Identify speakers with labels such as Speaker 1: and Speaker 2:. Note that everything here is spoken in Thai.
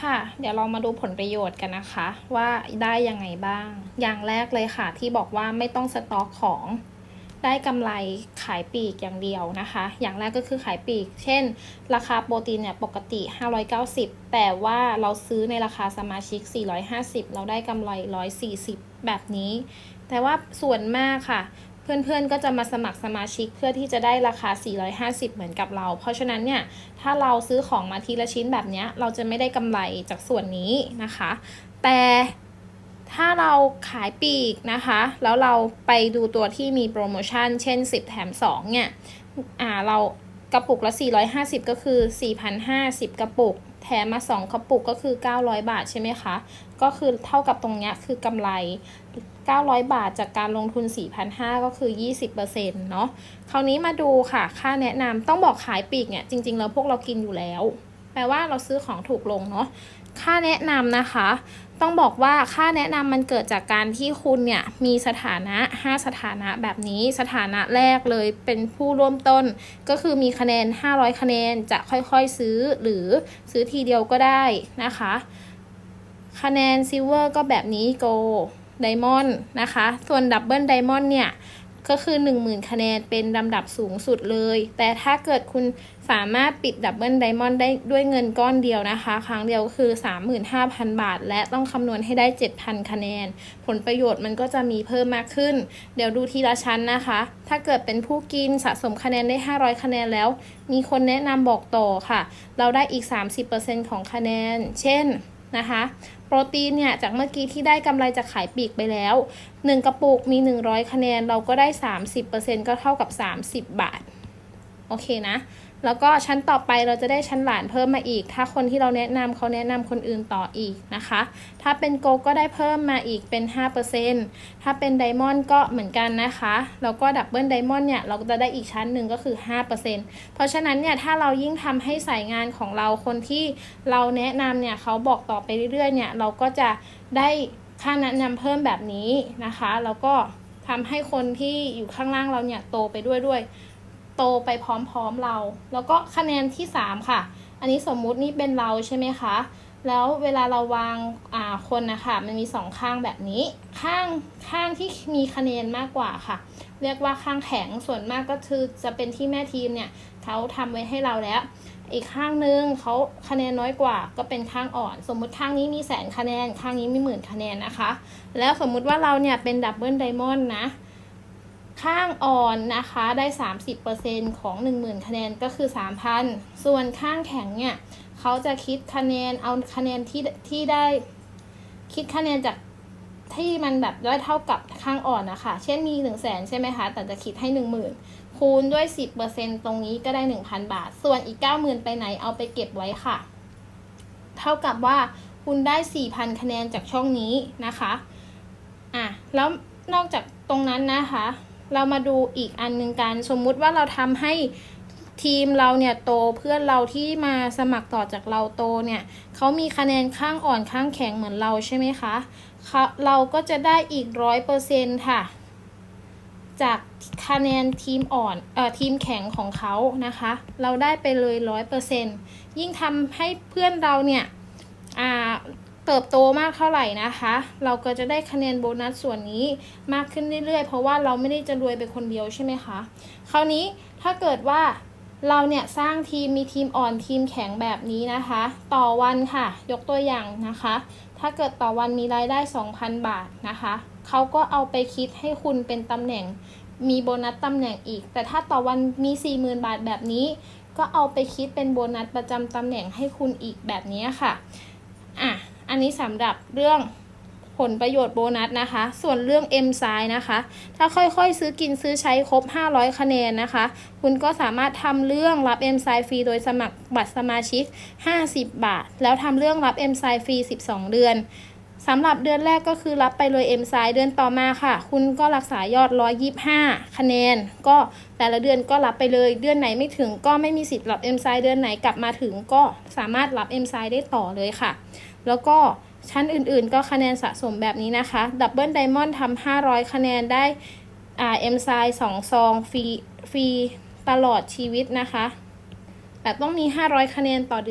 Speaker 1: ค่ะ เดี๋ยวเรามาดูผลประโยชน์กันนะคะ ว่าได้ยังไงบ้าง อย่างแรกเลยค่ะ ที่บอกว่าไม่ต้องสต็อกของได้กำไรขายปีกอย่างเดียวนะคะ อย่างแรกก็คือขายปีก เช่น ราคาโปรตีนเนี่ยปกติ 590 แต่ว่าเราซื้อในราคาสมาชิก 450 เราได้กำไร 140 แบบนี้ แต่ว่าส่วนมากค่ะ เพื่อนๆก็จะมาสมัครสมาชิกเพื่อที่จะได้ราคา 450 เหมือนกับเรา เพราะฉะนั้นเนี่ยถ้าเราซื้อของมาทีละชิ้นแบบนี้เราจะไม่ได้กำไรจากส่วนนี้นะคะ แต่ถ้าเราขายปีกนะคะ แล้วเราไปดูตัวที่มีโปรโมชั่น เช่น 10 แถม 2 เนี่ยอ่าเรากระปุกละ 450 ก็คือ 4,050 กระปุก แถมมา 2 กระปุกก็คือ 900 บาทใช่ไหมคะ ก็คือเท่ากับตรงนี้คือกำไร 900 บาทจากการลงทุน 4,500 ก็คือ 20%เนาะ คราวนี้มาดูค่ะ ค่าแนะนำต้องบอกขายปีกเนี่ย จริง ๆ แล้วพวกเรากินอยู่แล้ว แปลว่าเราซื้อของถูกลงเนาะ ค่าแนะนำนะคะ ต้องบอกว่าค่าแนะนำมันเกิดจากการที่คุณเนี่ยมีสถานะ 5 สถานะแบบนี้สถานะแรกเลยเป็นผู้ร่วมต้น ก็คือมีคะแนน 500 คะแนนจะค่อยๆซื้อหรือซื้อทีเดียวก็ได้นะคะ คะแนนซิลเวอร์ก็แบบนี้โกไดมอนด์นะคะ ส่วนดับเบิลไดมอนด์เนี่ย ก็คือ 10,000 คะแนนเป็นลำดับสูงสุดเลย แต่ถ้าเกิดคุณสามารถปิดดับเบิลไดมอนด์ได้ด้วยเงินก้อนเดียวนะคะ ครั้งเดียวคือ 35,000 บาท และต้องคำนวณให้ได้ 7,000 คะแนน ผลประโยชน์มันก็จะมีเพิ่มมากขึ้น เดี๋ยวดูทีละชั้นนะคะ ถ้าเกิดเป็นผู้กินสะสมคะแนนได้ 500 คะแนนแล้ว มีคนแนะนำบอกต่อค่ะ เราได้อีก 30%ของคะแนน เช่น นะคะ โปรตีนเนี่ยจากเมื่อกี้ที่ได้กำไรจากขายปลีกไปแล้ว 1 กระปุกมี 100 คะแนน เราก็ได้ 30%ก็เท่ากับ 30 บาท โอเคนะ แล้วก็ชั้นต่อไปเราจะได้ชั้นหลานเพิ่มมาอีก ถ้าคนที่เราแนะนำเขาแนะนำคนอื่นต่ออีกนะคะ ถ้าเป็นโกก็ได้เพิ่มมาอีกเป็น 5%ถ้าเป็นไดมอนด์ก็เหมือนกันนะคะ แล้วก็ดับเบิลไดมอนด์เนี่ยเราก็จะได้อีกชั้นหนึ่งก็คือ 5%เพราะฉะนั้นเนี่ยถ้าเรายิ่งทำให้สายงานของเราคนที่เราแนะนำเนี่ยเขาบอกต่อไปเรื่อยๆเนี่ยเราก็จะได้ค่าแนะนำเพิ่มแบบนี้นะคะ แล้วก็ทำให้คนที่อยู่ข้างล่างเราเนี่ยโตไปด้วยด้วย โตไปพร้อมๆเรา แล้วก็คะแนนที่ 3 ค่ะ อันนี้สมมุตินี่เป็นเราใช่ไหมคะ แล้วเวลาเราวางอ่าคนนะคะมันมีสองข้างแบบนี้ ข้างข้างที่มีคะแนนมากกว่าค่ะ เรียกว่าข้างแข็งส่วนมากก็คือจะเป็นที่แม่ทีมเนี่ยเขาทำไว้ให้เราแล้ว อีกข้างนึงเขาคะแนนน้อยกว่า ก็เป็นข้างอ่อน สมมุติข้างนี้มีแสนคะแนน ข้างนี้มีหมื่นคะแนนนะคะ แล้วสมมุติว่าเราเนี่ยเป็นดับเบิลไดมอนด์นะ ข้างอ่อนนะคะได้ 30%ของ 10,000 คะแนนก็คือ 3,000 ส่วนข้างแข็งเนี่ยเขาจะคิดคะแนนเอาคะแนนที่ที่ได้คิดคะแนนจากที่มันแบบได้เท่ากับข้างอ่อนนะคะ เช่นมี 1 0 0 0 0แสนใช่ไหมคะ แต่จะคิดให้ 10,000 คูณด้วย 10%ตรงนี้ก็ได้ 1,000 บาท ส่วนอีก 90,000 ไปไหนเอาไปเก็บไว้ค่ะ เท่ากับว่าคุณได้ 4,000 คะแนนจากช่องนี้นะคะ อะ แล้วนอกจากตรงนั้นนะคะ เรามาดูอีกอันหนึ่งกัน สมมุติว่าเราทำให้ทีมเราเนี่ยโตเพื่อนเราที่มาสมัครต่อจากเราโตเนี่ยเขามีคะแนนข้างอ่อนข้างแข็งเหมือนเราใช่ไหมคะเขาเราก็จะได้อีกร้อยเปอร์เซ็นค่ะ จากคะแนนทีมอ่อนเอ่อทีมแข็งของเขานะคะ เราได้ไปเลยร้อยเปอร์เซ็นยิ่งทำให้เพื่อนเราเนี่ยอ่า เติบโตมากเท่าไหร่นะคะ เราก็จะได้คะแนนโบนัสส่วนนี้มากขึ้นเรื่อยๆ เพราะว่าเราไม่ได้จะรวยไปคนเดียวใช่ไหมคะ คราวนี้ถ้าเกิดว่าเราเนี่ยสร้างทีมมีทีมอ่อนทีมแข็งแบบนี้นะคะ ต่อวันค่ะ ยกตัวอย่างนะคะ ถ้าเกิดต่อวันมีรายได้ 2,000 บาทนะคะเขาก็เอาไปคิดให้คุณเป็นตำแหน่งมีโบนัสตำแหน่งอีก แต่ถ้าต่อวันมี 40,000 บาทแบบนี้ ก็เอาไปคิดเป็นโบนัสประจำตำแหน่งให้คุณอีกแบบนี้ค่ะอะ อันนี้สำหรับเรื่องผลประโยชน์โบนัสนะคะ ส่วนเรื่อง M s i นะคะ ถ้าค่อยๆ ซื้อกินซื้อใช้ครบ 500 คะแนนนะคะ คุณก็สามารถทำเรื่องรับ M s i ฟรีโดยสมัครบัตรสมาชิก 50 บาท แล้วทำเรื่องรับ M s i ฟรี 12 เดือนสำหรับเดือนแรกก็คือรับไปเลย M s i เดือนต่อมาค่ะ คุณก็รักษายอด 125 คะแนน ก็แต่ละเดือนก็รับไปเลยเดือนไหนไม่ถึงก็ไม่มีสิทธิ์รับ M s i เดือนไหนกลับมาถึงก็สามารถรับ M s i ได้ต่อเลยค่ะ แล้วก็ชั้นอื่นๆ ก็คะแนนสะสมแบบนี้นะคะ ดับเบิลไดมอนด์ทำ500 คะแนนได้อ่า M s i 2ซองฟรีฟรีตลอดชีวิตนะคะ แต่ต้องมี 500 คะแนนต่อเดือน